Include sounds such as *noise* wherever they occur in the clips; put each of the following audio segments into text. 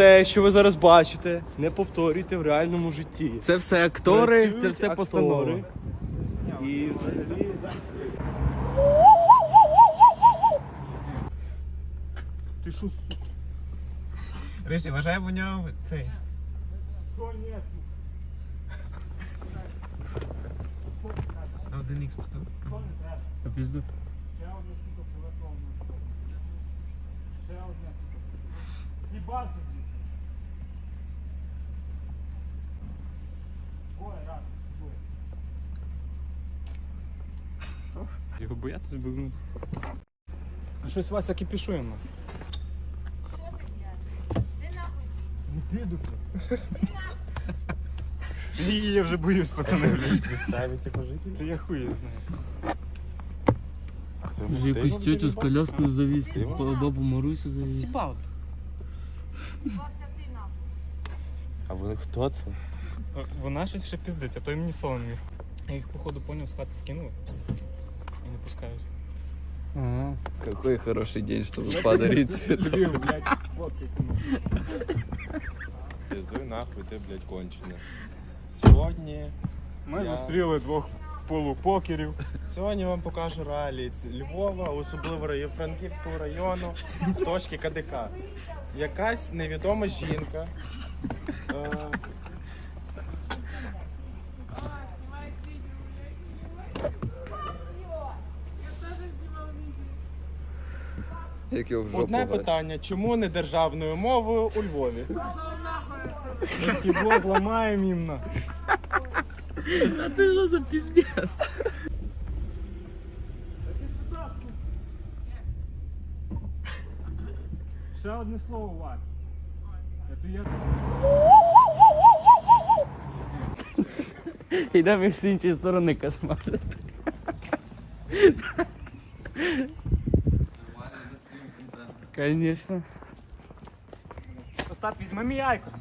все, що ви зараз бачите, не повторюйте в реальному житті. Це все актори, Працюють це все актори. постанова. І взагалі. Ти що, сука? Рижі, вважає в нього цей. На один ікс постав. Пізду. Його боятись буду. А щось Вася кипішуємо. Ні, я вже боюсь, пацани, блядь. Це я хуй знаю. Вже якусь тетю з коляскою завіз, по бабу Марусю завіз. Сіпав. А ви хто це? Вона щось ще пиздить, а то й мені слова не міст. Я їх походу поняв з хати скинув. І не пускають. Ага. Какой хороший день, чтобы подарить цветок. Пиздуй нахуй, ти, блядь, кончений. Сьогодні. Ми Я- зустріли двох полупокерів. Сьогодні вам покажу реалії з Львова, особливо район Франківського району, точки КДК. Якась невідома жінка. Е, Як його в жопу одне гать. питання: чому не державною мовою у Львові? Стебло зламаємо їм на. А ти що за піздець? Ще одне слово, я... Йдемо з іншої сторони космати. Конечно. Остап, візьми мій айкос.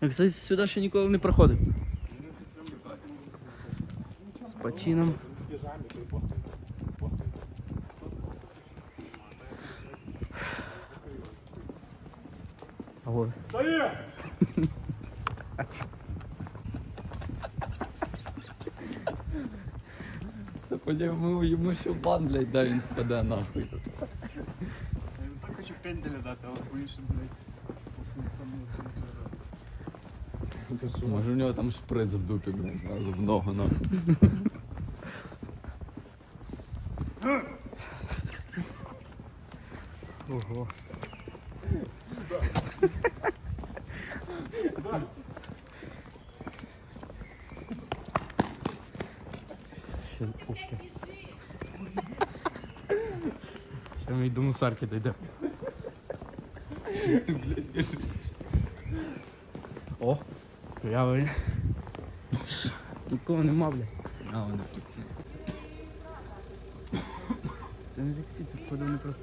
Я, кстати, сюди ще ніколи не проходив. З почином. А *laughs* вот. Та по-ньому йому ще бан, блядь, да він впаде нахуй. Так хочу пенделя дати, але боюсь, блядь. Може в нього там шприц в дупі, блядь, зразу в ногу нахуй. Ого. Й до мусарки дійде. О, ви. Нікого нема, блядь. А, вони фіксі. Це не таксі, це не просто.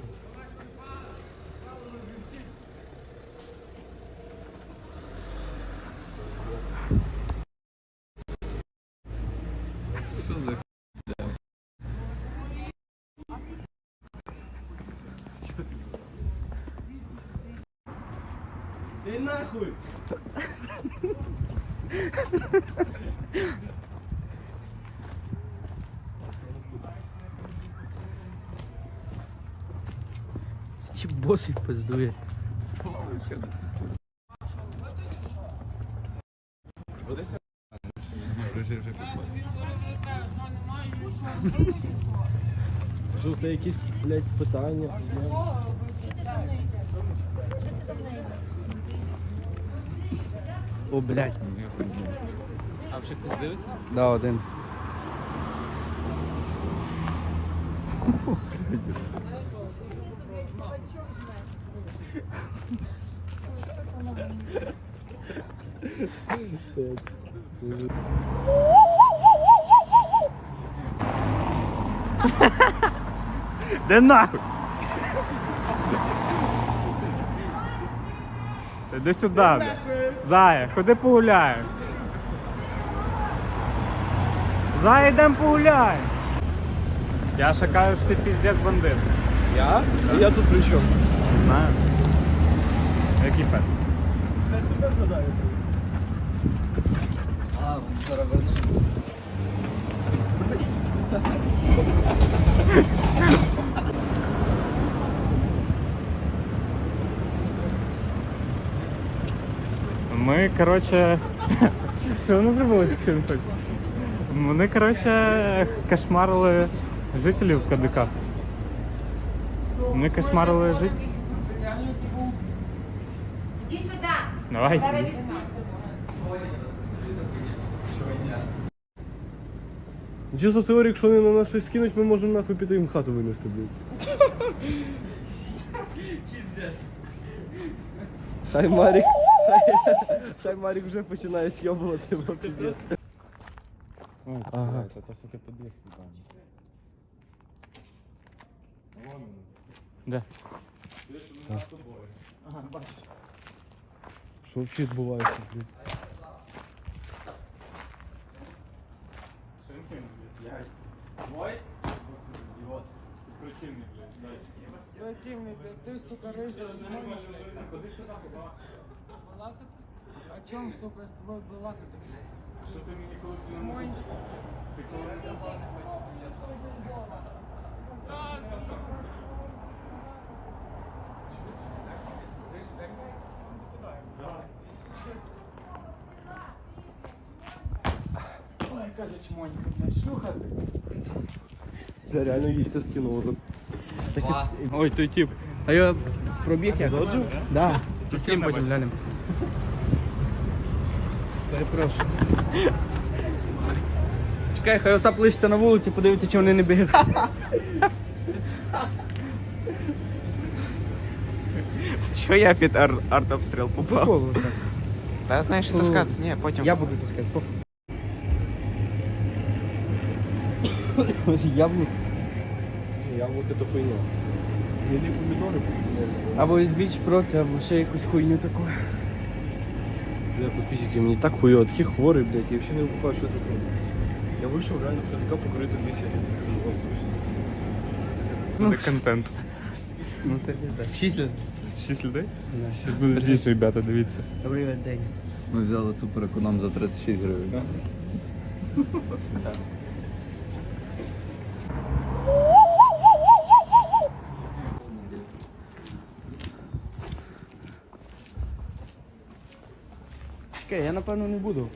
Нахуй! Чи босий пиздує? Режи вже підходить. Що ти якісь, блядь, питання? О, блядь. А вже хтось дивиться? Да, один. Де нахуй? Сюди, бля. Зая, ходи погуляємо. Зая, йдемо погуляємо. Я ще кажу, що ти піздець бандит. Я? А я тут при чому? Не знаю. Який пес? Я себе згадаю. А, зараз вернусь. Ми, коротше. *laughs* Що вони зробили, якщо не хочеш? Вони, коротше, кошмарили жителів КДК. Вони кошмарили жителів. Іди сюди. Давай. Чисто в теорії, якщо вони на нас щось скинуть, ми можемо нахуй піти їм хату винести, блядь. Хай Марік. Хай, хай Марік вже починає с'єбувати, бо піздець. Ага. Це сука під'їзд. Де? Що взагалі відбувається, Блядь? Противник, блядь, ты, сука, рыжий, жмонь, блядь. Балакать? О чем, сука, я с тобой балакать? Жмончик. Ой, каже чмонька, блядь, шлюха ти. Це реально яйця скинуло. тут. Ой, той тип. А я пробіг як? Да. Всім потім глянемо. Перепрошую. Чекай, хай Остап лишиться на вулиці, подивиться, чи вони не бігають. *laughs* Що я під ар- артобстріл попав? Прикол, так. Та знаєш, що Ну, таскати? Ні, потім. Я буду таскати. похуй. Яблук. Яблуко то хуйня. Єлі помідори. Або із біч проти, або ще якусь хуйню таку. Бля, підписчики, мені так хуйово, такий хворий, блядь, я взагалі не викупаю, що тут робить. Я вийшов реально в КДК покурити дві сигарети. Буде контент. Ну це пізда. Шість людей. Шість людей? Зараз буде більше, ребята, дивіться. Добрий день. Ми взяли супереконом за 36 гривень. Чекай, я напевно не буду.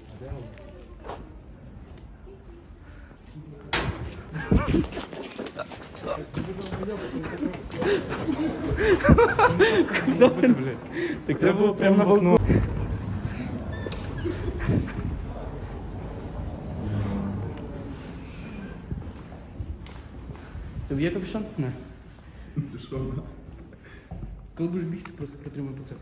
Так треба було прямо на вікно. Тобі є капюшон? Не. Коли будеш бігти, просто притримай по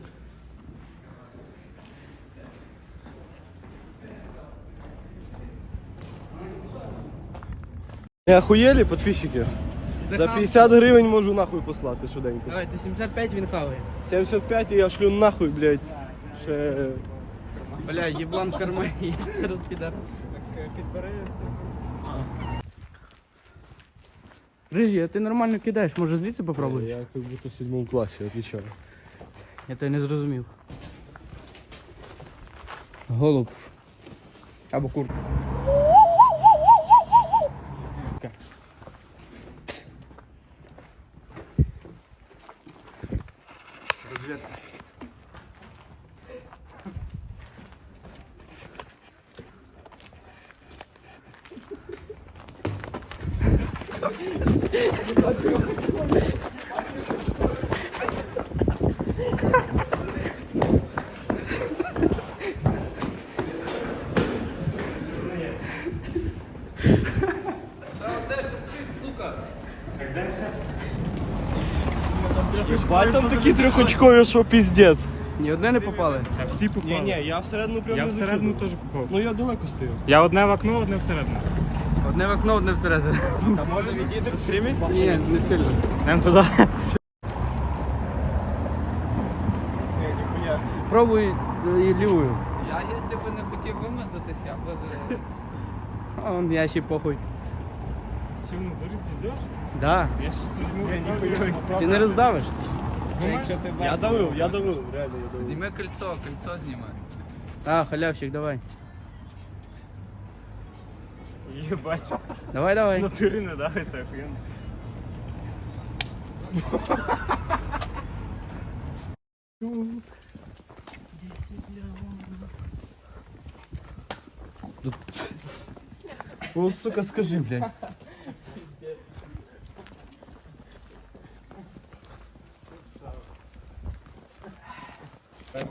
Не охуєлі, підписчики? За 50 гривень можу нахуй послати швиденько. Давай, ти 75 він хаває. 75 і я шлю нахуй, блядь. Ще... Бля, єблан в кармані, це розпідар. Рижі, а ти нормально кидаєш, може звідси попробуєш? Я как будто в седьмом класі, отвечаю. Я тебе не зрозумів. Голуб. Або курка. Ебать там такі трьохочкові, що піздець. Ні одне не попали. А всі попали. Ні, ні, я всередину прям Я не всередину закинув. теж попав. Ну я далеко стою. Я одне в окно, одне всередину. Одне в окно, одне всередину. А може відійти в стрімі? Ні, не сильно. Йдемо туди. Ні, ніхуя. Пробуй е, лівою. Я, якщо б не хотів вимазатись, я б... А он я ще похуй. Чи воно зарib піздеш? Да. Я ще візьму. Ти не роздавиш? Я давив, я давив, реально я давив. Зніми кольцо, кольцо зніми. А, халявщик, давай. Єбать. Давай, давай. Натурі не давиться, охуєнно. Ну, сука, скажи, блядь.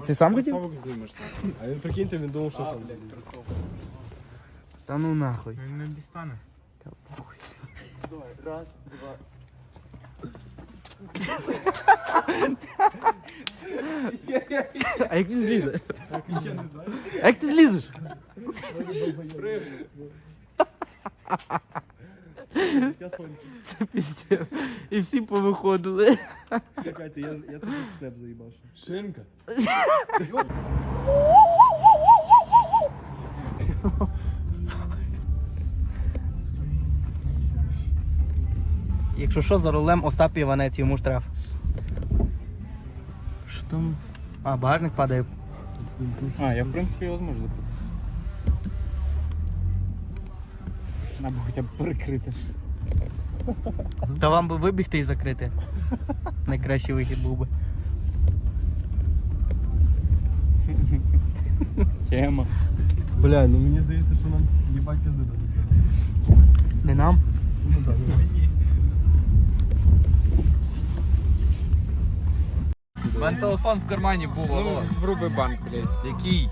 Ти сам хотів? Совок знімеш. А він прикиньте, він думав, що сам. Та ну нахуй. Він не дістане. А як він злізе? А як ти злізеш? *laughs* Це піздець. І всі повиходили. Чекайте, я, я це снеп заїбашу. Шинка. Якщо що, за рулем Остап Іванець, йому штраф. Що там? А, багажник падає. А, я в принципі його зможу закрити. Або хоча б перекрити. Та вам би вибігти і закрити. Найкращий вихід був би. Тема. Бля, ну мені здається, що нам їбать пізди дадуть. Не нам? Ну так, У мене телефон в кармані був, алло. Вруби банк, блядь. Який?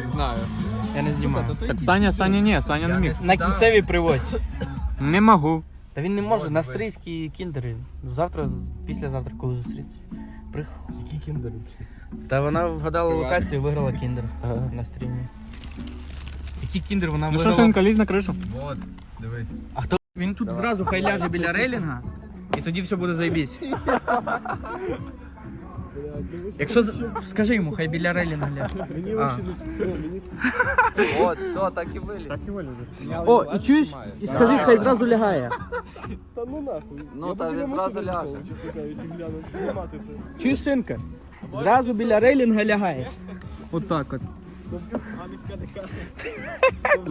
Не знаю. Я не знімаю. Так Саня, Саня ні, Саня не міг. На кінцевій привозь. Не можу. Та він не може, на ви. стрийські кіндери. Завтра, післязавтра, коли зустрітися. Прих... Які кіндери? Та вона вгадала локацію і виграла кіндер *laughs* на стрімі. Який кіндер вона Ну що, виграла? Шинка, лізь на кришу. Вот, дивись. А хто? Він тут зразу хай ляже біля рейлінга, і тоді все буде заєбісь. *laughs* Якщо з- скажи йому, хай біля рейлінга ляже. Мені вообще не сподобалось. Мені От, все, так і виліз. Так і вилізе. О, і чуєш? І скажи, хай зразу лягає. Та ну нахуй. Ну, Я та він зразу ляже. Чесно кажучи, глянути, знімати це. Чуєш, синка? Зразу біля рейлінга лягаєш. Отак от.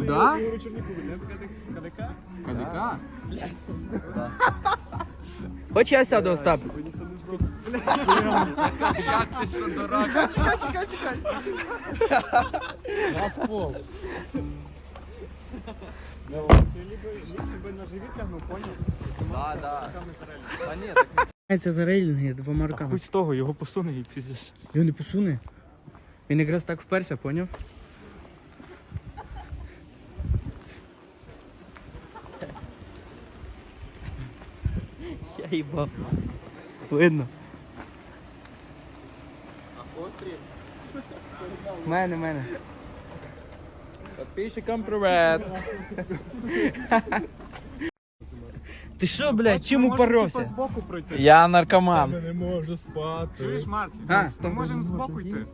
Да? Черніку, не КДК? КДК? Хоч я сяду, Остап. Як ти що, дурак? Да, да. Та ні, так Це за рейлінги двома руками. Хоч того, його посуне і піздеш. Його не посуне. Він якраз так вперся, поняв? Я їбав. Видно. Мене, мене. Підписчикам привет. Ти що, блядь, чим упоровся? збоку пройти. Я наркоман. не можу спати. Чуєш, Марк? А? Ми можемо збоку йти.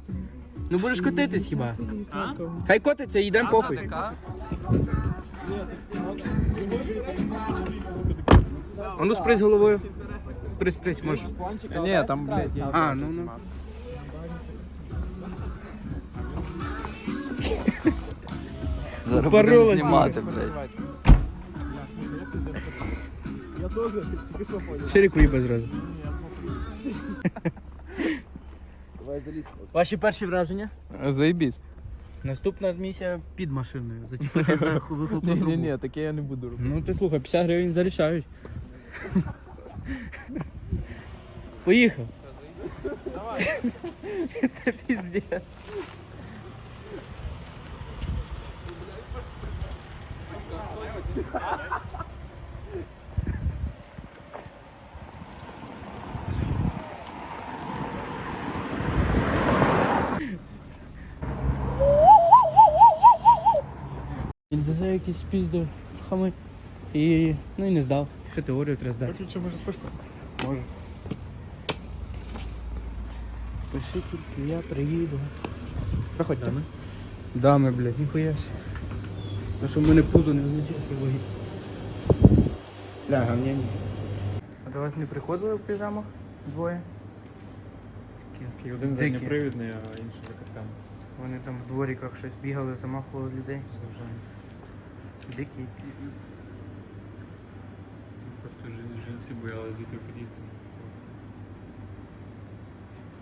Ну будеш котитись хіба? А? Хай котиться, йдемо похуй. А ну спрись головою. Спрись, спрись, можеш. Ні, там, блядь, є. А, ну ну. Зараз Упоролась, будемо знімати, блядь. Я теж тільки що поняв. Ширику їбе зразу. Ваші перші враження? Заєбісь. Наступна місія під машиною. Зачепити за ху- вихлопну Ні, трубу. ні, ні, таке я не буду робити. Ну ти слухай, 50 гривень зарішають. Поїхав. Це піздець. НДЗ якийсь піздив, хами. І ну і не здав. Ще теорію треба здати. Виключи, може, спишку? Може. Пиши тільки, я приїду. Проходь там. Дами, блядь, ніхуя А що в мене пузо не означає вагіт. Ля, гавняні. А до вас не приходили в піжамах? Двоє? Такий один Дикі. задньопривідний, а інший за катками. Вони там в дворіках щось бігали, замахували людей. Звичайно. Дикі. Просто жін- жінці боялися зайти в під'їзд.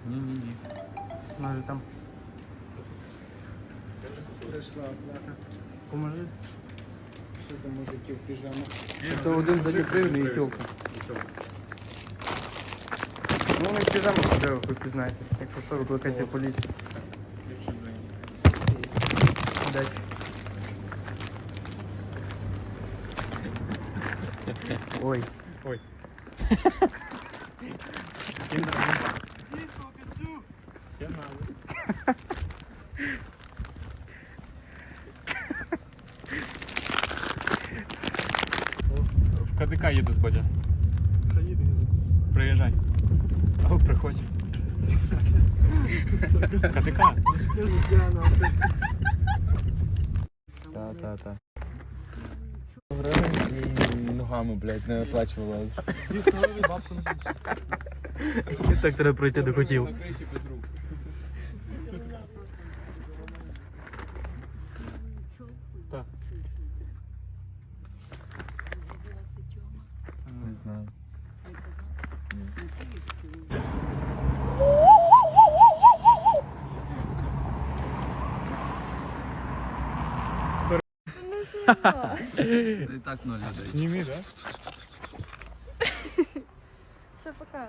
Ні-ні-ні. Може там. Прийшла оплата. Поможи. Що за мужики в піжамах? Це один задньопривідний і тілка. Ну вони в піжамах ходили, ви пізнаєте. Якщо що, викликайте поліцію. Удачі. Ой. Ой. *laughs* Я знаю. КДК їду з Бодя. Приїжджай. Або приходь. КДК. Та-та-та. Гривень і ногами, блядь, не оплачувала. Так треба пройти до котів. Не знаю. І так ноль людей. Сніми, да? Все, пока.